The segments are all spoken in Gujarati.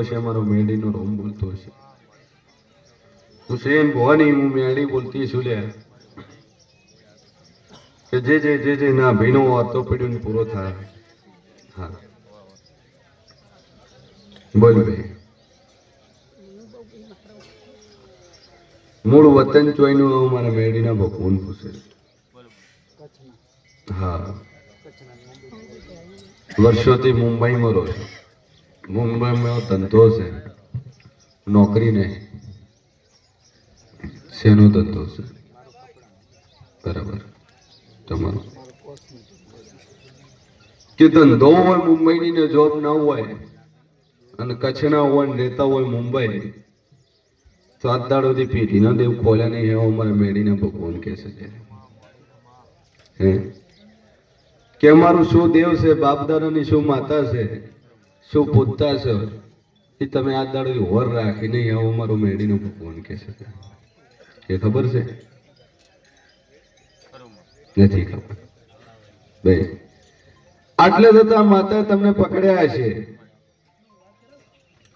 બોલતો હશે અમારો મેડીનો રોમ બોલતો હશે હુસેન ભવાની હું મેડી બોલતી છું લે કે જે જે જે જે ના ભીનો વાતો પડ્યો પૂરો થાય. હા. બોલ ભાઈ મૂળ વતન ચોઈનું મારા મેડીના ભગવાન પૂછે. હા. વર્ષોથી મુંબઈમાં રહું છું. મુંબઈમાં ધંધો છે. નોકરી નહીં શેનો ધંધો છે? બરાબર. તમારો. કે ધંધો હોય મુંબઈની ને જોબ ના હોય અને કચ્છના હોય ને રહેતા હોય મુંબઈ, તો આજ દાડોથી પેઢીના દેવ ખોલ્યા નહીં એવો અમારે મેળીને ભગવાન કહે છે હે? કે અમારું શું દેવ છે? બાપ દાદાની શું માતા છે? શું પૂછતા છો? એ તમે આ દાડો હોર રાખી નહીં આવું અમારું મેળીનું ભગવાન કે છે. એ ખબર છે? નથી ખબર. બે આટલે થતા માતા તમને પકડ્યા છે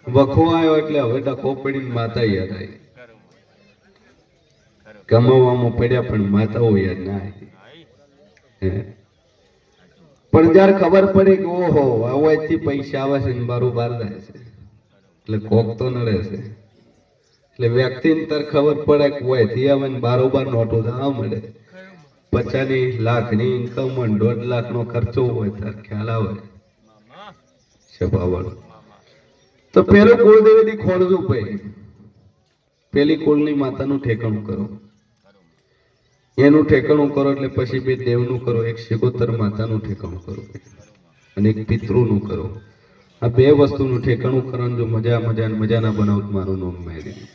વખો આવ્યો એટલે હવે ડખો પડીને માતા યાદ આવી. કમાવામાં પડ્યા પણ માતાઓ યાદ ના આવી. પણ જયારે ખબર પડી કે ઓહો આવવાથી પૈસા આવે છે ને બારું બહાર છે. એટલે કોક તો નડે છે. એટલે વ્યક્તિને તર ખબર પડે કે ઓયથી આવે ને બારોબાર નોટો થવા મળે. પચાસની લાખની ઇન્કમ હોય દોઢ લાખનો ખર્ચો હોય તાર ખ્યાલ આવે. છપાવાળો તો પેલું કુળદેવીથી ખોળજો ભાઈ પેલી કુળની માતાનું ઠેકાણું કરો. એનું ઠેકાણું કરો એટલે પછી બે દેવનું કરો એક શિકોતર માતાનું ઠેકાણું કરો અને એક પિતૃનું કરો. આ બે વસ્તુનું ઠેકાણું કરવાનું જો મજા મજા મજાના મજા ના બનાવ મારું નામ મેળવી.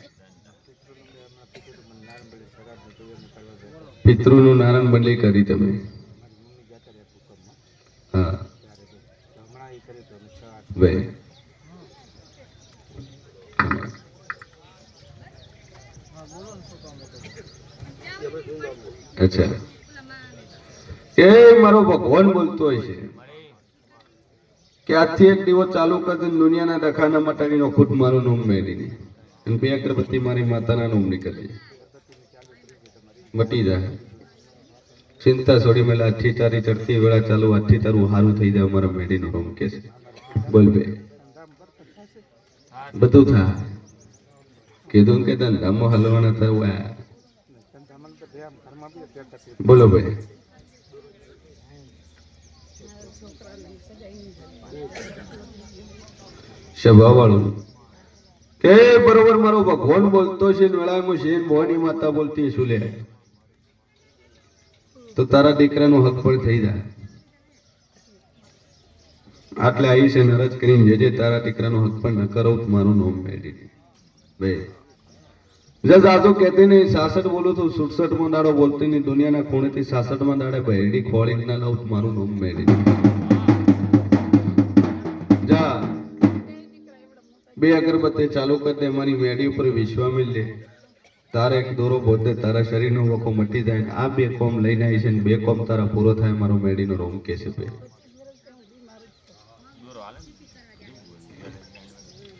પિતૃનું નારાયણ બદલી કરી તમે. હા. ભાઈ અચ્છા એ મારો ભગવાન બોલતો હોય છે. કે આજથી એક દિવસ ચાલુ કરી દુનિયાના ડખાના મટાડીનો ખુદ મારું નામ મેળીને અને બે અગરબત્તી મારી માતાના નામ નીકળી મટી જાય. ચિંતા છોડી મેલા આઠી તારી ચડતી વેળા ચાલુ આઠી તારું હારું થઈ જાય અમારા મેડીનો રૂમ કે છે. બોલ બે. બધું થાય. કીધું કે ધંધામાં હલવાના થયું બોલો ભાઈ. કે બરોબર, મારો ભગવાન બોલતો છે વેળામાં છે ને માતા બોલતી શું લે તો તારા દીકરાનો હક પણ થઈ જાય. આટલે આવી છે નરજ કરીને જે જે તારા દીકરાનો હક પણ ન કરો, મારું નામ મેળવી દે. ભાઈ. જજ કહેતી નહીં, સાસઠ બોલું તો સુડસઠમાં દાડો બોલતી નહીં, દુનિયાના ખૂણેથી સાસઠમાં દાડે બહેરડી ખોળી ના લઉં, મારું નામ મેળી જા. બે અગરબત્તી ચાલુ કરી દે, મારી મેડી ઉપર વિશ્વા મિલ લે. તારે એક દોરો બોધે તારા શરીરનો વખો મટી જાય આ બે કોમ લઈને આવી છે ને બે કોમ તારા પૂરો થાય, મારો મેડીનો રોમ કે છે ભાઈ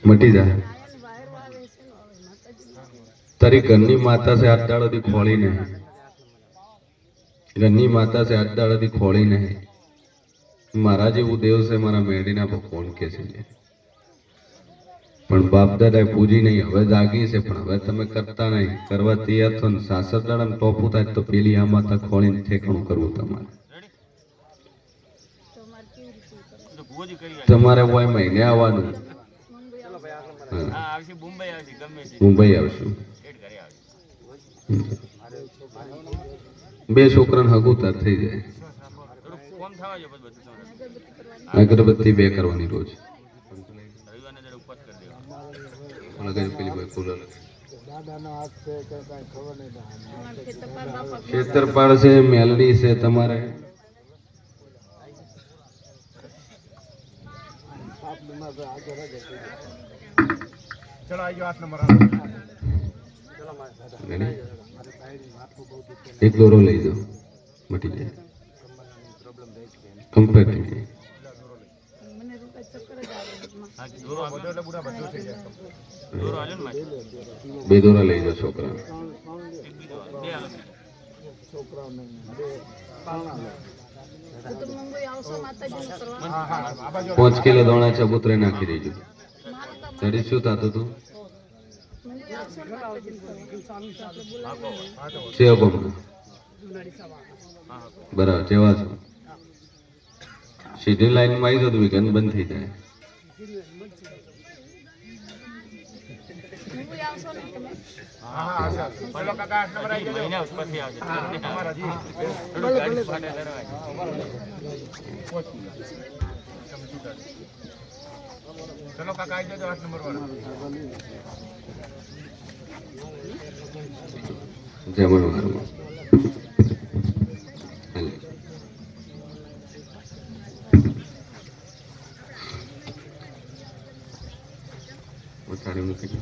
મટી જાય. તારી ઘરની માતા છે આઠ દાડોથી ખોળી નહીં ઘરની માતા છે હાથ દાડોથી ખોળી નહીં મારા જેવું દેવ છે મારા મેડીના ભગવાન કે છે પણ બાપ દાદા પૂજી નહીં હવે જાગી છે પણ હવે તમે કરતા નહીં. કરવા તૈયાર થો ને સાસર દાડા ટોપું થાય તો પેલી આ માતા ખોળીને ઠેકણું કરવું તમારે. તમારે હોય મહિને આવવાનું. હા. મુંબઈ આવશું. બે છોકરાને હગુતાર થઈ જાય. અગરબત્તી બે કરવાની રોજ. ખેતરપાળ છે, મેલડી છે તમારે? Ready? એક દોરો લઈ જાઓ. મટી જાય. કમ્પ્લીટ બે દોરા લઈ જાઓ છોકરા પાંચ કિલો દોણા ચબૂતરે નાખી દેજો. ત્યારે શું થતું હતું? બરાબર, જેવા છો. સીધી લાઈનમાં આવી જતું વિકન બંધ થઈ જાય. ચલો કાકા આવી જજો આઠ નંબર વાળા જમણવારમાં હાલે. ઉતારી મૂકી દો.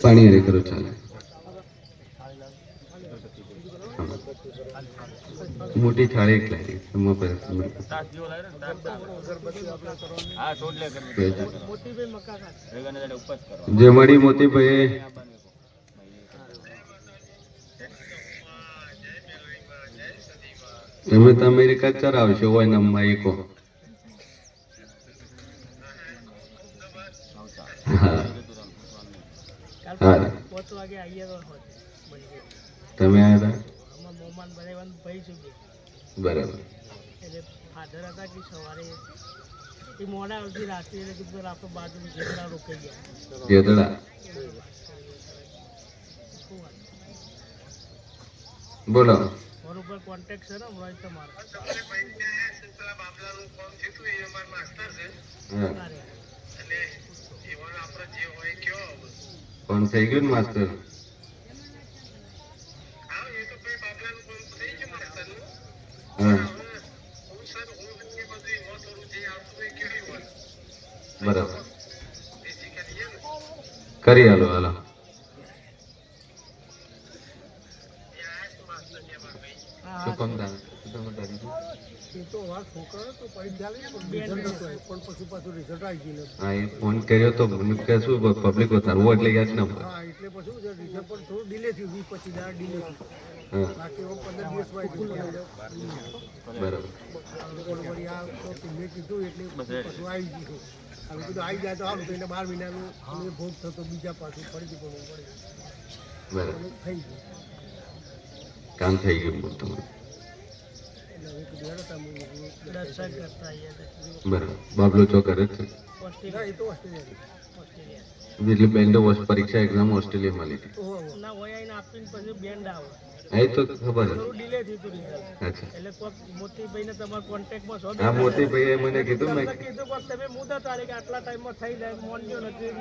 પાણી હારે કરો ચાલે હા. મોટી થાળી એક લાવી એમાં પર તમે બેજો. જે મળી મોતીભાઈ તમે તો અમેરિકા ચરાવશો હોય ને અમ્મા એકો તમે આવ્યા હતા? બરાબર. એટલે ફાધર હતા કે સવારે એ મોડા આવતી રાત્રે એટલે કીધું આપણે બાજુ જેટલા રોકાઈ ગયા. જેતડા બોલો. ફોન ઉપર કોન્ટેક્ટ છે ને હમણાં જ તમારો. હા. અરે ફોન થઈ ગયું ને માસ્તર? હા બરાબર કરી હાલો હાલો હા શું કામ દાદા? શું તમે કરી આવી ગયું હા એ ફોન કર્યો તો મને કે શું પબ્લિક વધારવું એટલે યાદ ના પડે. એટલે પછી શું છે પણ થોડું ડિલે થયું પછી ડિલે થયું. હા બાકી એવો પંદર બરાબર. વળી આ મેં કીધું એટલે પાછું આવી ગયું. હવે કીધું આવી જાય તો સારું તો એને બાર મહિનાનું અમે ભોગ થતો બીજા પાછું ફરીથી પડવું પડે. બરાબર. થઈ ગયું. કામ થઈ ગયું બોલ તમારું. બરાબર. બાબલો ચોકર જ છે. તો એટલે બેન્ડ ઓફ પરીક્ષા એક્ઝામ ઓસ્ટ્રેલિયામાં લીધી. ના હોય આવીને આપીને પછી બેન્ડ આવે. એ તો ખબર ડિલે થયું અચ્છા. એટલે કોક મોતીભાઈને તમારા કોન્ટેક્ટમાં છો હા મોતીભાઈએ મને કીધું મેં કીધું તમે મુદા તારીખ આટલા ટાઈમમાં થઈ જાય મોનજો નથી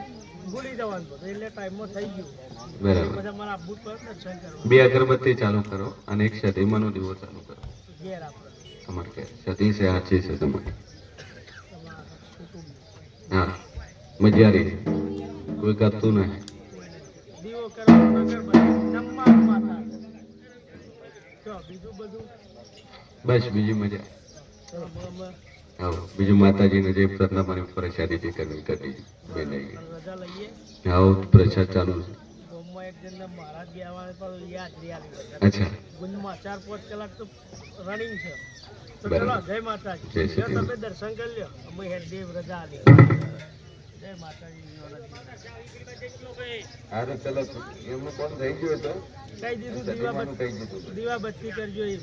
ભૂલી જવાનું એટલે ટાઈમમાં થઈ ગયું. બરાબર. પછી અમારે આપવું જ પડે દર્શન બે અગરબત્તી ચાલુ કરો અને એક સતીમાનો દીવો ચાલુ કરો. ઘેર આપણે તમારે કે સતી છે આછી છે તમારે. હા મજારી કોઈ કરતું નહીં. બસ, બીજી મજા. બરાબર. બીજું માતાજીને જે સરનામાની પ્રસાદી જે કરવી કરી બે લઈ ગઈ આવો પ્રસાદ ચાલુ છે. અચ્છા. ચાર પાંચ કલાક તો રનિંગ છે. બરાબર. જય માતાજી. જય શ્રી તમે દર્શન કરી લ્યો અમે હેરદેવ રજા આલી જય માતાજી હા ચલો એમનું કોણ થઈ ગયું તો? કહી દીધું દીવા સતીમાનું દીવા બત્તી કરજો એ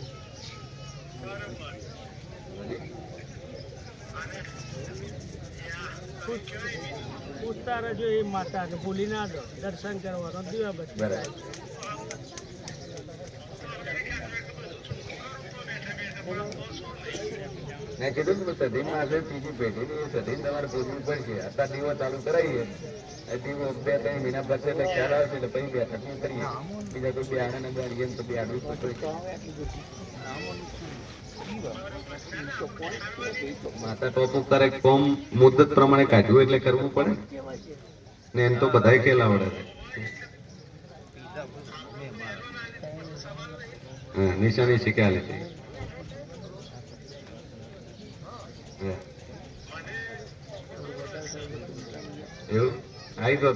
પૂછ- પૂછતા રહેજો એ માતાને ભૂલી ના દો દર્શન કરવાનો દીવા બત્તી બરાબર. મેં કીધું કે સધીમાં હશે ત્રીજી પેઢી એ સધી તમારે પૂછવું પડશે. આટલા દીવો ચાલુ કરાવીએ. દીવો બે ત્રણ મહિના પછી એટલે ખ્યાલ આવશે એટલે પછી બેઠક કરીએ. બીજા કોઈ બે ને બેડીએ ને તો બે આડું માતા ટોપ ઉપર એક ફોર્મ મુદત પ્રમાણે કાઢ્યું એટલે કરવું પડે. ને એમ તો બધાય ખેલ આવડે છે નિશાની શીખ્યા લીધી હે. એવું આવી તો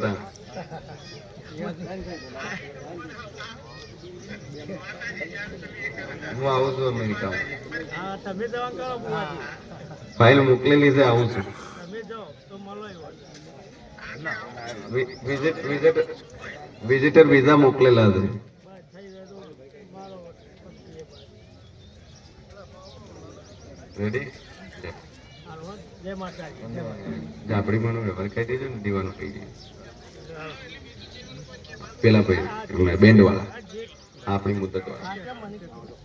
હું આવું છું અમેરિકામાં. ફાઇલ મોકલેલી છે આવું છું. વિઝિટર વિઝા મોકલેલા છે. રેડી જય માતાજી. જય વ્યવહાર કહી દેજો ને દીવાનો કહી દેજો પેલા ભાઈ બેન્ડ વાળા આપણી મુદત વાળા Thank કેમ મને કીધું?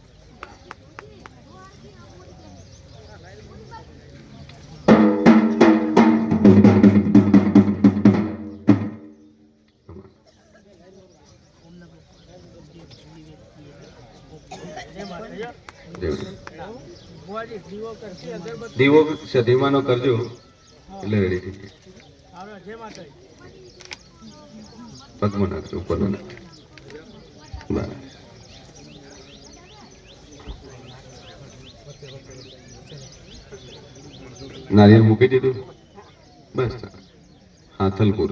જય માતાજી. જેવું. બુવાજી દીવો અગરબત્તી કરજો. એટલે રેડી થઈ જાય પગમાં નાખજો ઉપર બરાબર નારિયેળ મૂકી દીધું? બસ હાથલ પૂર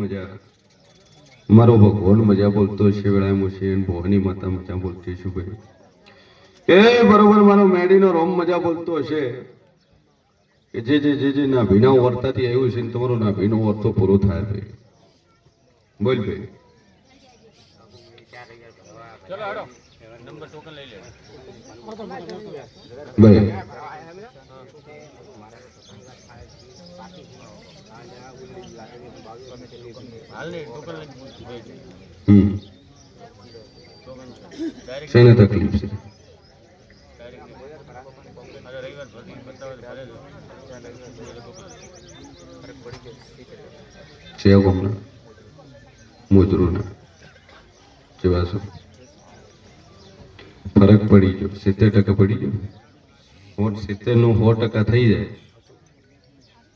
મજા મારો ભગવાન મજા બોલતો છે વેળાએ મુશીન ભવાની માતા મજા બોલતી છું ભાઈ. એ બરોબર મારો મેડીનો રોમ મજા બોલતો હશે. કે જે જે જે જે નાભીના વર્તાથી આવ્યું છે ને તમારો નાભીનો વર્તો પૂરો થાય ભાઈ. બોલ ભાઈ. ભાઈ હાલ નહીં ટોકન લઈ દેજો. હમ. તકલીફ છે? છે જેવા છો? ફરક પડી ગયો. સિત્તેર ટકા પડી ગયો. હોટ સિત્તેર નો સો ટકા થઈ જાય.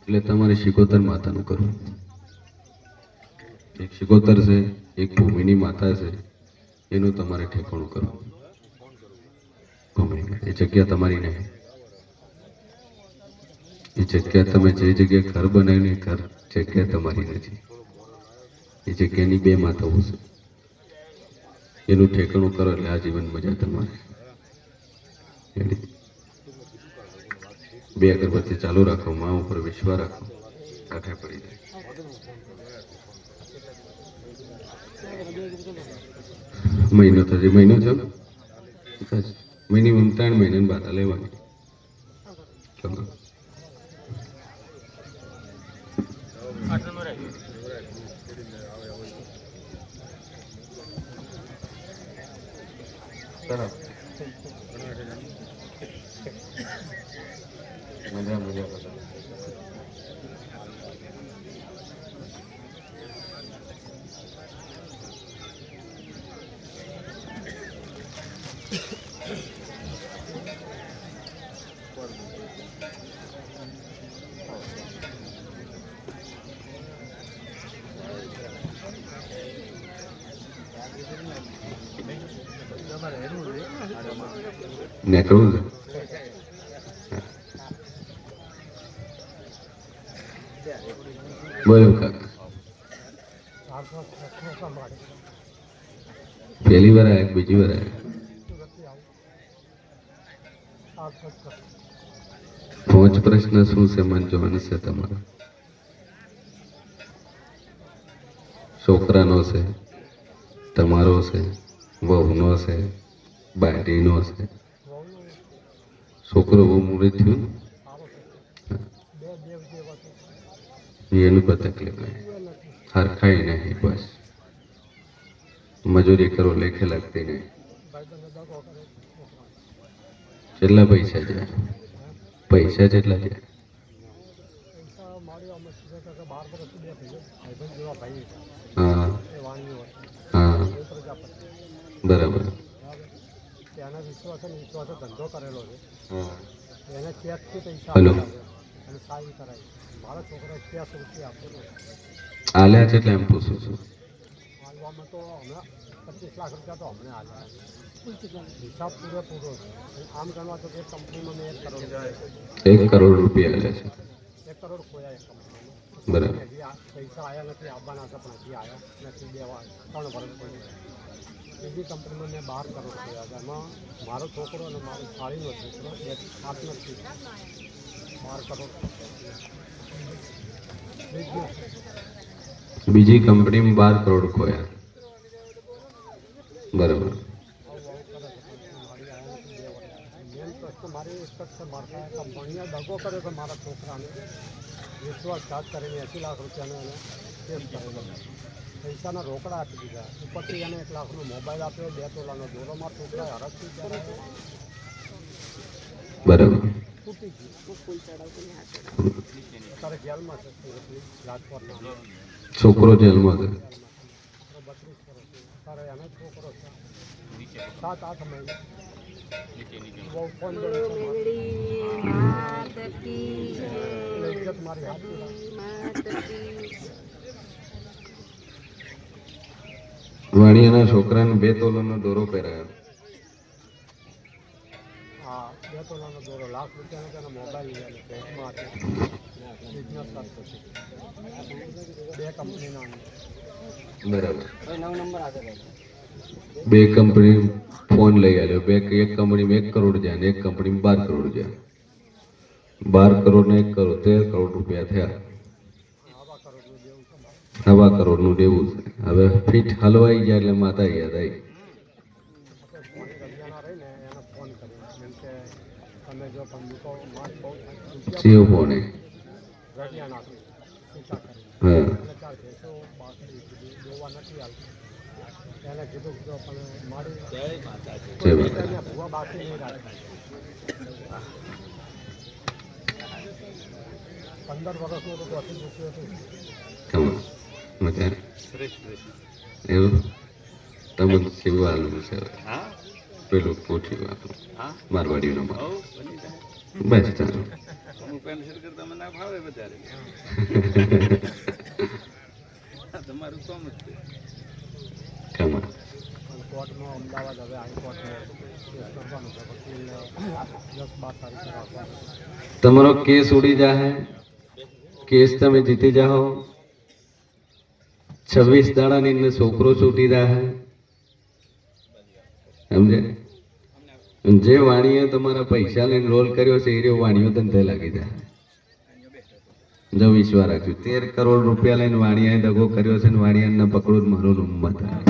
એટલે તમારે શિકોતર માતાનું કરવું. એક શિકોતર છે એક ભૂમિની માતા છે, એનું તમારે ઠેકાણું કરવું. ભૂમિની એ જગ્યા તમારી નહીં. એ જગ્યા તમે જે જગ્યાએ ઘર બનાવ્યું એ ઘર જગ્યા તમારી નથી. એ જગ્યાની બે માતાઓ છે. એનું ઠેકાણું કરો એટલે આ જીવન મજા તમારે. બે અગરબત્તી ચાલુ રાખો મા ઉપર વિશ્વાસ રાખો. કાંઠે પડી જાય. મહિનો થશે મહિનો થયો. મિનિમમ ત્રણ મહિનાની બાધા લેવાની. ચલો આઠ નંબર આવી મજા મજા બધા નીકળવું છે બોલો કાકા ચારસો છસો કામ માટે પહેલી વાર આવ્યા કે બીજી વાર આવ્યા સુરતથી આવું ચારસો છસો પાંચ પ્રશ્ન શું છે મને જોવાનું છે તમારે છોકરાનો છે તમારો છે વહુનો છે બાયડીનો છે વહુનું છોકરો બહુ મૂળે થયું છે છે એનું કોઈ તકલીફ નહીં. નહીં, બસ. મજૂરી કરો, લેખે લાગતી નહીં. કેટલા પૈસા છે? પૈસા જેટલા ભાઈ હા. હા. બરાબર. ત્યાંના વિશ્વાસે વિશ્વાસ ધંધો કરેલો છે. એને ચેકથી પૈસા અને સાઈન કરાવી મારા છોકરા ચારસો રૂપિયા આપેલો આલ્યા છે એટલે એમ પૂછું છું. હાલવામાં તો હમણાં પચીસ લાખ રૂપિયા તો હમણાં હાલ્યા હિસાબ પૂરેપૂરો છે. આમ ગણવા તો એક કંપનીમાં મેં એક કરોડ એક કરોડ રૂપિયા આલ્યા છે. એક કરોડ ખોયા એક કંપનીમાં. બરાબર. પૈસા આવ્યા નથી આવવાના હતા પણ હજી આવ્યા નથી દેવા ત્રણ વર્ષ બીજી કંપનીમાં મેં બાર કરોડ ખોયા હતા એમાં મારો છોકરો અને મારો સાળીનો છોકરો એક સાત નથી બાર કરોડ બિઝનેસ બીજી કંપનીમાં બાર કરોડ ખોયા બરાબર. મેન પ્રશ્ન મારી એક જ છે મારા કંપનીએ દગો કર્યો તો મારા છોકરાને. વિશ્વાસઘાત કરીને એંસી લાખ રૂપિયાનો એને કેસ કરેલો પૈસાના રોકડા આપી દીધા. ઉપરથી એને એક લાખનો મોબાઈલ આપ્યો બે તોલાનો દોરો મારા છોકરાએ હરખથી ત્યારે બરાબર. તૂટી ગયું. અત્યારે જેલમાં છે સુરતની રાજકોટના છોકરો જેલમાં છે. બત્રીસ વર્ષ અત્યારે એનો છોકરો છે. સાત આઠ મહિના. બહુ ફોન ઇજ્જત મારી હાથની રાખી. વાણિયાના છોકરાને બે તોલાનો દોરો પહેરાયો. બરાબર. બે કંપની ફોન લઈ આવ્યો બે એક કંપનીમાં એક કરોડ જાય ને એક કંપનીમાં બાર કરોડ જાય. બાર કરોડ ને એક કરોડ તેર કરોડ રૂપિયા થયા. મારે. કરોડનું દેવું છે. હવે ફીટ હલવાઈ જાય એટલે માતા યાદ આવી. સેવ ફોને હા. જય માતા એને ભૂવા બાકી પંદર વર્ષનું મજા એવું? તમને શિવવાનું છે પેલું પૂછ્યું મારવાડી નો બસ ચાલો. કમા કોર્ટમાં અમદાવાદ હવે હાઈકોર્ટમાં તમારો કેસ ઉડી જાહે. કેસ તમે જીતી જાઓ છવ્વીસ દાડાની અંદર છોકરો છૂટી રહ્યા સમજે? જે વાણીએ તમારા પૈસા લઈને રોલ કર્યો છે એ રહ્યો વાણીઓ ધંધે લાગી જાય જો વિશ્વાસ રાખ્યું તેર કરોડ રૂપિયા લઈને વાણિયાએ દગો કર્યો છે ને વાણિયાને પકડો જ મારો રૂમમાં થાય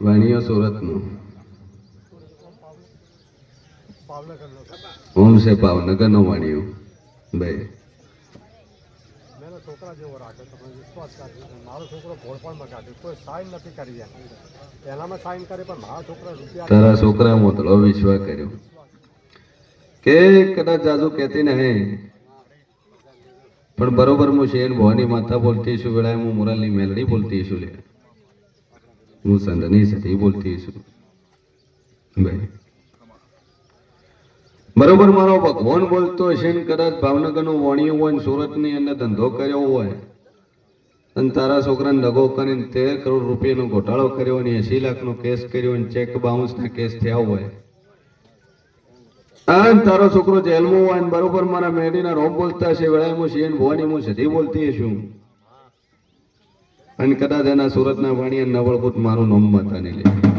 વાણિયો સુરતનો. ઓમ છે ભાવનગરનો વાણિયો ભાઈ. મેં છોકરા જેવો રાખ્યો તો વિશ્વાસ કાઢ્યો મારો છોકરો ભોળપણમાં કાઢ્યો. કોઈ સાઈન નથી કરી પહેલામાં સાઈન કરી પણ મારા છોકરા રૂપિયા તારા છોકરા મોતળો વિશ્વાસ કર્યો. કે કદાચ જાજુ કહેતી નહીં. પણ બરોબર હું શેન ભવાની માતા બોલતી છું વેળાએ હું મોરાલની મેલડી બોલતી છું લે. હું સંતની સતી બોલતી છું. ભાઈ બરોબર, મારો ભગવાન બોલતો હશે ને કદાચ ભાવનગરનું વણ્યું હોય ને સુરતની અંદર ધંધો કર્યો હોય, અને તારા છોકરાને દગો કરીને તેર કરોડ રૂપિયાનો ઘોટાળો કર્યો અને એસી લાખનો કેસ કર્યો અને ચેક બાઉન્સના કેસ થયા હોય. આ તારો છોકરો જેલમાં હોય ને બરોબર, મારા મેડીના રોમ બોલતા છે વેળાએ હું એને ભવાની હું સધી બોલતી છું અને કદાચ એના સુરતના વાણિયા નવળપૂત મારું નામ માતાની લે.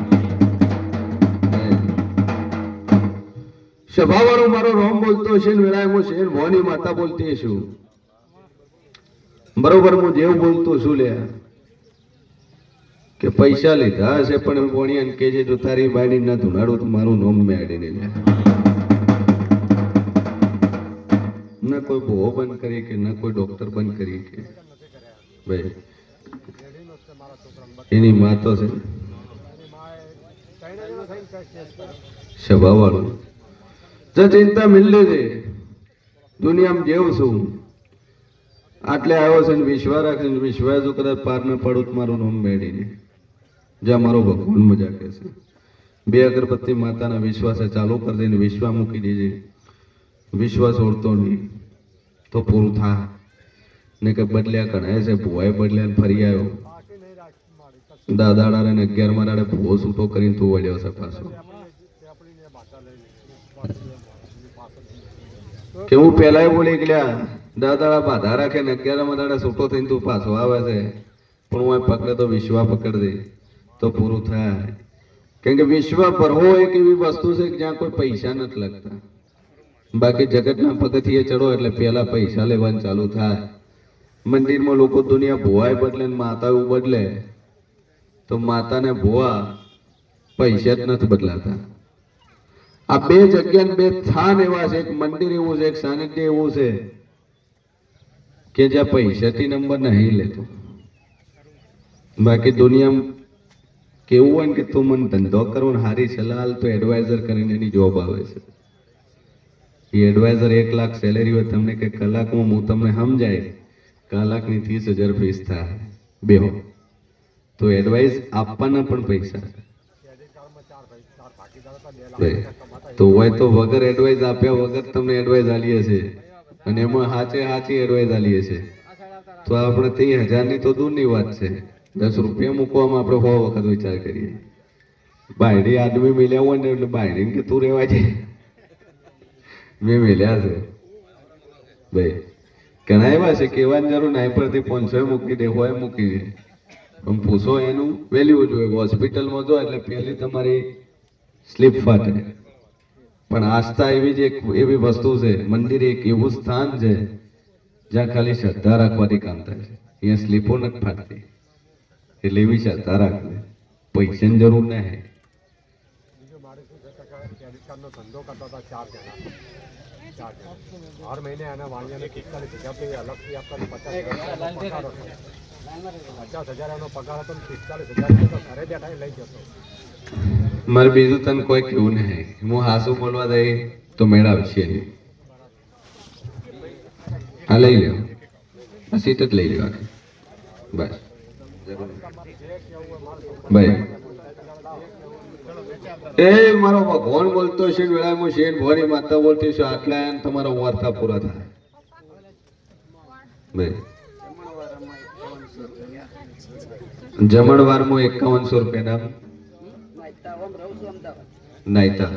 સભાવાળો મારો રોમ બોલતો છે ને છે મોની માતા બોલતી છું બરોબર હું જેવું બોલતો છું લે કે પૈસા લીધા હશે પણ ભણિયાને કે છે, જો તારી બાયડી ના ધુનાડું તો મારું નોમ મેળીને લે. ના કોઈ ભો બંધ કરી કે, ના કોઈ ડોક્ટર બંધ કરી કે. ભાઈ, એની માં તો છે સ્વભાવ માએ જો ચિંતા મિલી છે. દુનિયામાં જેવું છું. આટલે આવ્યો છે ને વિશ્વા રાખે ને વિશ્વાસ જો કદાચ પાર ન પડું મારું નામ મેળીને જ્યાં મારો ભગવાન મજા કે છે. બે અગરબત્તી માતાના વિશ્વાસે ચાલુ કરી દઈને વિશ્વા મૂકી દેજે. વિશ્વાસ ઓળતો નહીં. તો પૂરું થા. ને કે બદલ્યા કણાય છે. ભુવાએ બદલ્યા ફરી આવ્યો. દાદાડા ને અગિયારમાં દાડે ભૂવો છૂટો કરીને તું વળ્યો છે પાછો તે આપણી ભાષા લઈ લીધી પાછળ કે હું પેલા બોલી ગયા દાદા બાધા રાખે ને અગિયારમાં દાડા છૂટો થઈને તું પાછો આવે છે. પણ હું પકડે તો વિશ્વા પકડ દે તો પૂરું થાય. કેમ કે વિશ્વ ભરવો એક એવી વસ્તુ છે કે જ્યાં કોઈ પૈસા નથી લાગતા. બાકી જગતના પગથિયે ચડો એટલે પેલા પૈસા લેવાનું ચાલુ થાય. મંદિરમાં લોકો દુનિયા ભુવાય બદલે ને માતાઓ બદલે, તો માતાને ભુવા પૈસા જ નથી બદલાતા. આ બે જગ્યા બે સ્થાન એવા છે એક મંદિર એવું છે એક સાનિધ્ય એવું છે કે જ્યાં પૈસાથી નંબર નહીં લેતો. બાકી દુનિયામાં કેવું હોય ને કે તું મને ધંધો કરો ને હારી સલાહ તો એડવાઇઝર કરીને એની જોબ આવે છે. એ એડવાઇઝર એક લાખ સેલેરી હોય તમને કે કલાકમાં હું તમને સમજાય કલાકની ત્રીસ હજાર ફીસ થાય. બે તો એડવાઇસ આપવાના પણ પૈસા. તો હોય તો વગર એડવાઇસ આપ્યા વગર તમને એડવાઇસ આલીએ છે. અને એમાં હાચે હાચી એડવાઇસ આલીએ છે. તો આપણે ત્રીસ હજારની તો દૂરની વાત છે. દસ રૂપિયા મૂકવામાં આપણે સો વખત વિચાર કરીએ. બાયડી આદમી મેલ્યા હોય ને એટલે બાયડીને કે તું રહેવા છે મેં મેલ્યા છે. ભાઈ, ઘણા એવા છે, કહેવાની જરૂર નહીં પરથી પાંચસો મૂકી દે, હોય મૂકી દે. પણ પૂછો એનું વેલ્યુ જોઈએ હોસ્પિટલમાં જો એટલે પહેલી તમારી સ્લીપ ફાટે. પણ આસ્થા એવી જ એક એવી વસ્તુ છે, મંદિર એક એવું સ્થાન છે, જ્યાં ખાલી શ્રદ્ધા રાખવાથી કામ થાય છે. અહીંયા સ્લીપો નથી ફાટતી. એટલે એવી શ્રદ્ધા રાખવી. પૈસાની જરૂર નહીં ક્રેડિટ કાર્ડનો ધંધો કરતા હતા ચાર જણા. ચાર જણા. હર મહિને એના વાણિયાને પિસ્તાલીસ હજાર રૂપિયા અલગથી આપતા પચાસ પચાસ હજાર પગાર હતો ને પિસ્તાલીસ હજાર ઘરે બેઠા લઈ જતો. મારે બીજું તને કોઈ કેવું નહીં. હું હાસુ બોલવા દઈ તો મેળવશે નહીં. હા, લઈ લ્યો. આ સીટ જ લઈ લ્યો આખી. બસ. ભાઈ. એ મારો ભગવાન બોલતો છે વેળા હું શેઠ ભવાની માતા બોલતી છું, આટલા એમ તમારો વાર્તા પૂરા થાય. ભાઈ. જમણવારમાં એકાવનસો રૂપિયા નામ. નાયતા.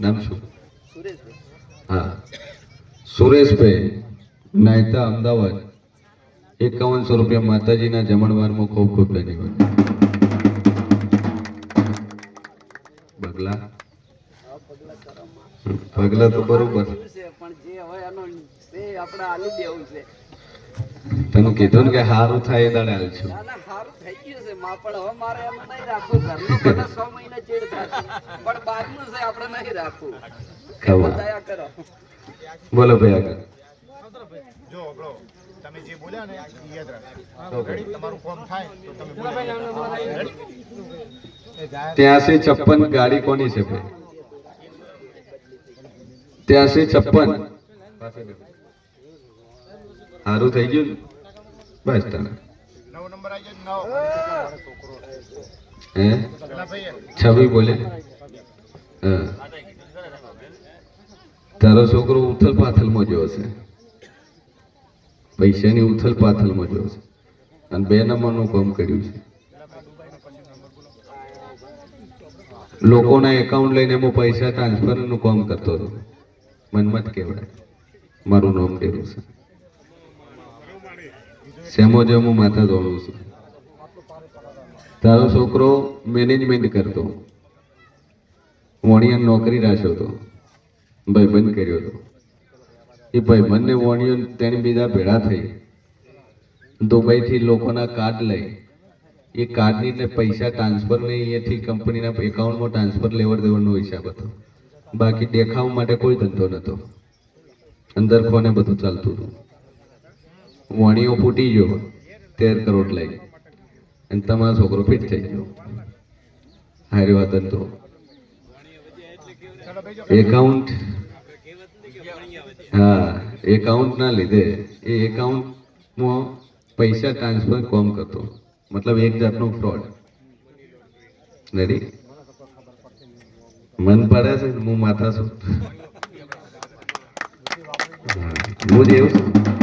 નામ શું? હા. સુરેશભાઈ નાયતા અમદાવાદ. એકાવનસો રૂપિયા માતાજીના જમણવારમાં ખૂબ ખૂબ ધન્યવાદ. બગલા? પગલા તો બરોબર. છે પણ જે હોય એનો તે આપણે આલી દેવું છે. તને કીધું ને કે સારું થાય એ દાડે હાલ છું. ના ના સારું થઈ ગયું છે. પણ હવે મારે એમ નહીં રાખવું. ઘરનું ભલે સો મહિને ચેડ થાય પણ બહારનું છે આપણે નહીં રાખવું. ખબર. દયા કરો. બોલો ભાઈ આગળ. જો આપણો તમે જે બોલ્યા ને યાદ રાખજો. તમારું ફોર્મ થાય તો તમે ત્યાંસી છપ્પન ગાડી કોની છે ભાઈ? ત્યાંસી છપ્પન. સારું થઈ ગયું ને? બસ તને નંબર છબી બોલે? તારો છોકરો ઉથલ પાથલમાં જો હશે. પૈસાની ઉથલ પાથલમાં જો હશે. અને બે નંબરનું કામ કર્યું છે. લોકોના એકાઉન્ટ લઈને હું પૈસા ટ્રાન્સફરનું કામ કરતો હતો મનમત કેવડાય મારું નામ ડેરું છે શેમો જેમ હું માથા દોડું છું. તારો છોકરો મેનેજમેન્ટ કરતો. વણિયન નોકરી રાખ્યો હતો ભાઈબંધ કર્યો હતો એ ભાઈબંધને વણિયન તેની બીજા ભેળા થઈ. દુબઈથી લોકોના કાર્ડ લઈ. એ કાર્ડની ને પૈસા ટ્રાન્સફર નહીં, અહીંયાથી કંપનીના એકાઉન્ટમાં ટ્રાન્સફર લેવડ દેવડનો હિસાબ હતો. બાકી દેખાવ માટે કોઈ ધંધો નહોતો. અંદર કોને બધું ચાલતું હતું? વણીઓ ફૂટી ગયો, તેર કરોડ લઈ. અને તમારો છોકરો ફિટ થઈ ગયો. હારી વાત ધંધો એકાઉન્ટ હા એકાઉન્ટ ના લીધે એ એકાઉન્ટમાં પૈસા ટ્રાન્સફર કોમ કરતો. મતલબ એક જાતનો ફ્રોડ રેડી મન પડે છે હું માથા છું હું જ એવું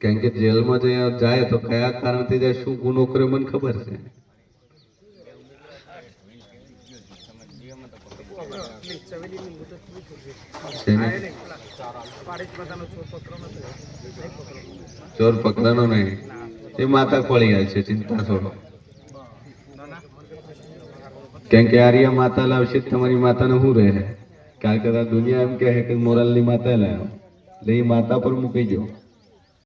કારણ કે જેલમાં જે જાય તો કયા કારણથી જાય, શું ગુનો કર્યો મને ખબર છે? ચોર પકડાનો નહીં. એ માતા જાય છે, ચિંતા છોડો કેમ કે આર્યા માતા લાવશે તમારી માતાને શું રહે? કારણ કે દુનિયા એમ કહે કે મોરલની માતા લાવ્યો. એટલે એ માતા પર મૂકી ગયો